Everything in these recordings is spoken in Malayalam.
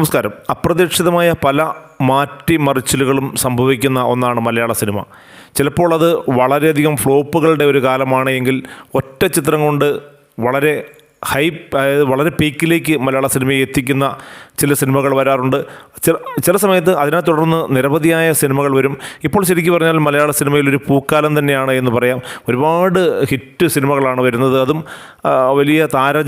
നമസ്കാരം. അപ്രതീക്ഷിതമായ പല മാറ്റിമറിച്ചിലുകളും സംഭവിക്കുന്ന ഒന്നാണ് മലയാള സിനിമ. ചിലപ്പോൾ അത് വളരെയധികം ഫ്ലോപ്പുകളുടെ ഒരു കാലമാണ് എങ്കിൽ ഒറ്റ ചിത്രം കൊണ്ട് വളരെ ഹൈപ്പ് അതായത് വളരെ പീക്കിലേക്ക് മലയാള സിനിമയെ എത്തിക്കുന്ന ചില സിനിമകൾ വരാറുണ്ട്. ചില ചില സമയത്ത് അതിനെ തുടർന്ന് നിരവധിയായ സിനിമകൾ വരും. ഇപ്പോൾ ശരിക്കും പറഞ്ഞാൽ മലയാള സിനിമയിൽ ഒരു പൂക്കാലം തന്നെയാണ് എന്ന് പറയാം. ഒരുപാട് ഹിറ്റ് സിനിമകളാണ് വരുന്നത്. അതും വലിയ താര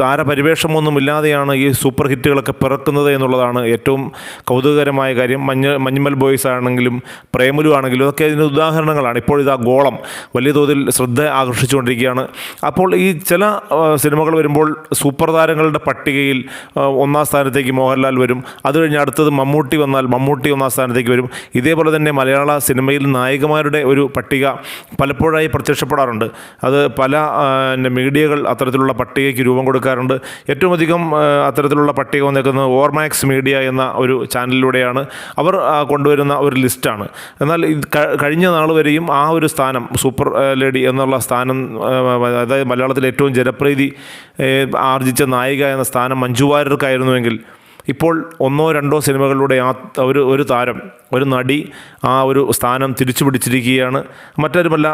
താരപരിവേഷമൊന്നും ഇല്ലാതെയാണ് ഈ സൂപ്പർ ഹിറ്റുകളൊക്കെ പിറക്കുന്നത് എന്നുള്ളതാണ് ഏറ്റവും കൗതുകകരമായ കാര്യം. മഞ്ഞ മഞ്ഞുമൽ ബോയ്സ് ആണെങ്കിലും പ്രേമലു ആണെങ്കിലും ഒക്കെ ഇതിന് ഉദാഹരണങ്ങളാണ്. ഇപ്പോൾ ഇതാ ഗോളം വലിയ തോതിൽ ശ്രദ്ധ ആകർഷിച്ചുകൊണ്ടിരിക്കുകയാണ്. അപ്പോൾ ഈ ചില ആ, സിനിമകൾ വരുമ്പോൾ സൂപ്പർ താരങ്ങളുടെ പട്ടികയിൽ ഒന്നാം സ്ഥാനത്തേക്ക് മോഹൻലാൽ വരും. അത് കഴിഞ്ഞ് അടുത്തത് മമ്മൂട്ടി വന്നാൽ മമ്മൂട്ടി ഒന്നാം സ്ഥാനത്തേക്ക് വരും. ഇതേപോലെ തന്നെ മലയാള സിനിമയിൽ നായകമാരുടെ ഒരു പട്ടിക പലപ്പോഴായി പ്രത്യക്ഷപ്പെടാറുണ്ട്. അത് പല മീഡിയകൾ അത്തരത്തിലുള്ള പട്ടികയ്ക്ക് രൂപം കൊടുക്കാറുണ്ട്. ഏറ്റവും അധികം അത്തരത്തിലുള്ള പട്ടിക വന്നേക്കുന്നത് ഓർമാക്സ് മീഡിയ എന്ന ഒരു ചാനലിലൂടെയാണ്. അവർ കൊണ്ടുവരുന്ന ഒരു ലിസ്റ്റാണ്. എന്നാൽ ഇത് കഴിഞ്ഞ നാൾ വരെയും ആ ഒരു സ്ഥാനം സൂപ്പർ ലേഡി എന്നുള്ള സ്ഥാനം അതായത് മലയാളത്തിലെ ഏറ്റവും ജനപ്രീതി ആർജിച്ച നായിക എന്ന സ്ഥാനം മഞ്ജു വാര്യർക്കായിരുന്നുവെങ്കിൽ ഇപ്പോൾ ഒന്നോ രണ്ടോ സിനിമകളിലൂടെ ആ ഒരു ഒരു താരം ഒരു നടി ആ ഒരു സ്ഥാനം തിരിച്ചു പിടിച്ചിരിക്കുകയാണ് മറ്റാരുമല്ല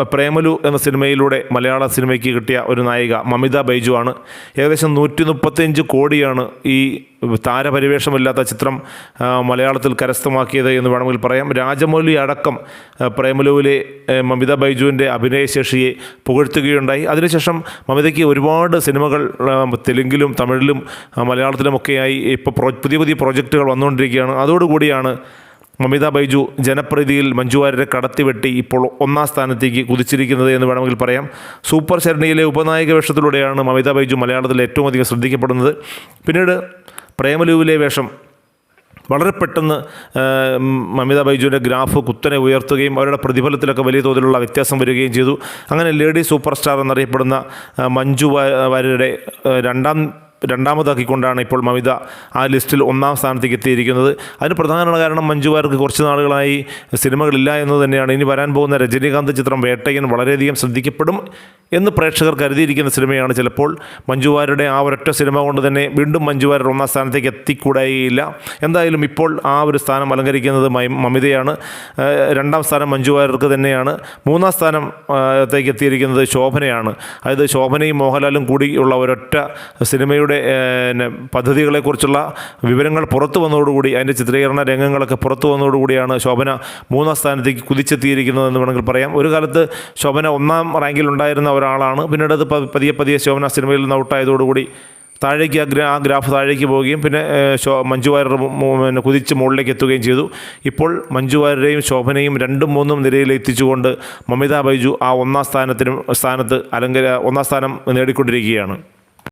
പ്രേമലു എന്ന സിനിമയിലൂടെ മലയാള സിനിമയ്ക്ക് കിട്ടിയ ഒരു നായിക മമിത ബൈജു ആണ് ഏകദേശം നൂറ്റി മുപ്പത്തിയഞ്ച് കോടിയാണ് ഈ താരപരിവേഷമില്ലാത്ത ചിത്രം മലയാളത്തിൽ കരസ്ഥമാക്കിയത് എന്ന് വേണമെങ്കിൽ പറയാം. രാജമൗലി അടക്കം പ്രേമലുവിലെ മമിത ബൈജുവിന്റെ അഭിനയശേഷിയെ പുകഴ്ത്തുകയുണ്ടായി. അതിനുശേഷം മമിതയ്ക്ക് ഒരുപാട് സിനിമകൾ തെലുങ്കിലും തമിഴിലും മലയാളത്തിലുമൊക്കെയായി ഇപ്പോൾ പുതിയ പുതിയ പ്രോജക്റ്റുകൾ വന്നുകൊണ്ടിരിക്കുകയാണ്. അതോടുകൂടിയാണ് മമിത ബൈജു ജനപ്രീതിയിൽ മഞ്ജു വാര്യരെ കടത്തിവെട്ടി ഇപ്പോൾ ഒന്നാം സ്ഥാനത്തേക്ക് കുതിച്ചിരിക്കുന്നത് എന്ന് വേണമെങ്കിൽ പറയാം. സൂപ്പർ ശരണിയിലെ ഉപനായക വേഷത്തിലൂടെയാണ് മമിത ബൈജു മലയാളത്തിൽ ഏറ്റവും അധികം ശ്രദ്ധിക്കപ്പെടുന്നത്. പിന്നീട് പ്രേമലുവിലെ വേഷം. വളരെ പെട്ടെന്ന് മമിത ബൈജുവിന്റെ ഗ്രാഫ് കുത്തനെ ഉയർത്തുകയും അവരുടെ പ്രതിഫലത്തിലൊക്കെ വലിയ തോതിലുള്ള വ്യത്യാസം വരികയും ചെയ്തു. അങ്ങനെ ലേഡി സൂപ്പർ സ്റ്റാർ എന്നറിയപ്പെടുന്ന മഞ്ജു വാര്യരുടെ രണ്ടാം രണ്ടാമതാക്കിക്കൊണ്ടാണ് ഇപ്പോൾ മമിത ആ ലിസ്റ്റിൽ ഒന്നാം സ്ഥാനത്തേക്ക് എത്തിയിരിക്കുന്നത്. അതിന് പ്രധാന കാരണം മഞ്ജു വാര്യർക്ക് കുറച്ച് നാളുകളായി സിനിമകളില്ല എന്ന് തന്നെയാണ്. ഇനി വരാൻ പോകുന്ന രജനീകാന്ത് ചിത്രം വേട്ടയൻ വളരെയധികം ശ്രദ്ധിക്കപ്പെടും എന്ന് പ്രേക്ഷകർ കരുതിയിരിക്കുന്ന സിനിമയാണ് ചിലപ്പോൾ മഞ്ജു വാര്യരുടെ ആ ഒരൊറ്റ സിനിമ കൊണ്ട് തന്നെ വീണ്ടും മഞ്ജു വാര്യർ ഒന്നാം സ്ഥാനത്തേക്ക് എത്തിക്കൂടായില്ല. എന്തായാലും ഇപ്പോൾ ആ ഒരു സ്ഥാനം അലങ്കരിക്കുന്നത് മമിതയാണ്. രണ്ടാം സ്ഥാനം മഞ്ജു വാര്യർക്ക് തന്നെയാണ്. മൂന്നാം സ്ഥാനം ത്തേക്ക് എത്തിയിരിക്കുന്നത് ശോഭനയാണ്. അതായത് ശോഭനയും മോഹൻലാലും കൂടിയുള്ള ഒരൊറ്റ സിനിമയുടെ ഏഹ് പിന്നെ പദ്ധതികളെക്കുറിച്ചുള്ള വിവരങ്ങൾ പുറത്തു വന്നതോടുകൂടി അതിന്റെ ചിത്രീകരണ രംഗങ്ങളൊക്കെ പുറത്തു വന്നതോടുകൂടിയാണ് ശോഭന മൂന്നാം സ്ഥാനത്തേക്ക് കുതിച്ചെത്തിയിരിക്കുന്നതെന്ന് വേണമെങ്കിൽ പറയാം. ഒരു കാലത്ത് ശോഭന ഒന്നാം റാങ്കിൽ ഉണ്ടായിരുന്ന ഒരാളാണ്. പിന്നീട് അത് പതിയെ പതിയെ ശോഭന സിനിമയിൽ നിന്ന് ഔട്ടായതോടുകൂടി താഴേക്ക് ആ ഗ്രാ ആ ഗ്രാഫ് താഴേക്ക് പോവുകയും പിന്നെ മഞ്ജു വാര്യർ പിന്നെ കുതിച്ച് മുകളിലേക്ക് എത്തുകയും ചെയ്തു. ഇപ്പോൾ മഞ്ജു വാര്യരെയും ശോഭനയും രണ്ടും മൂന്നും നിരയിൽ എത്തിച്ചുകൊണ്ട് മമിത ബൈജു ആ ഒന്നാം സ്ഥാനത്തിനും സ്ഥാനത്ത് അലങ്കര ഒന്നാം സ്ഥാനം നേടിക്കൊണ്ടിരിക്കുകയാണ്.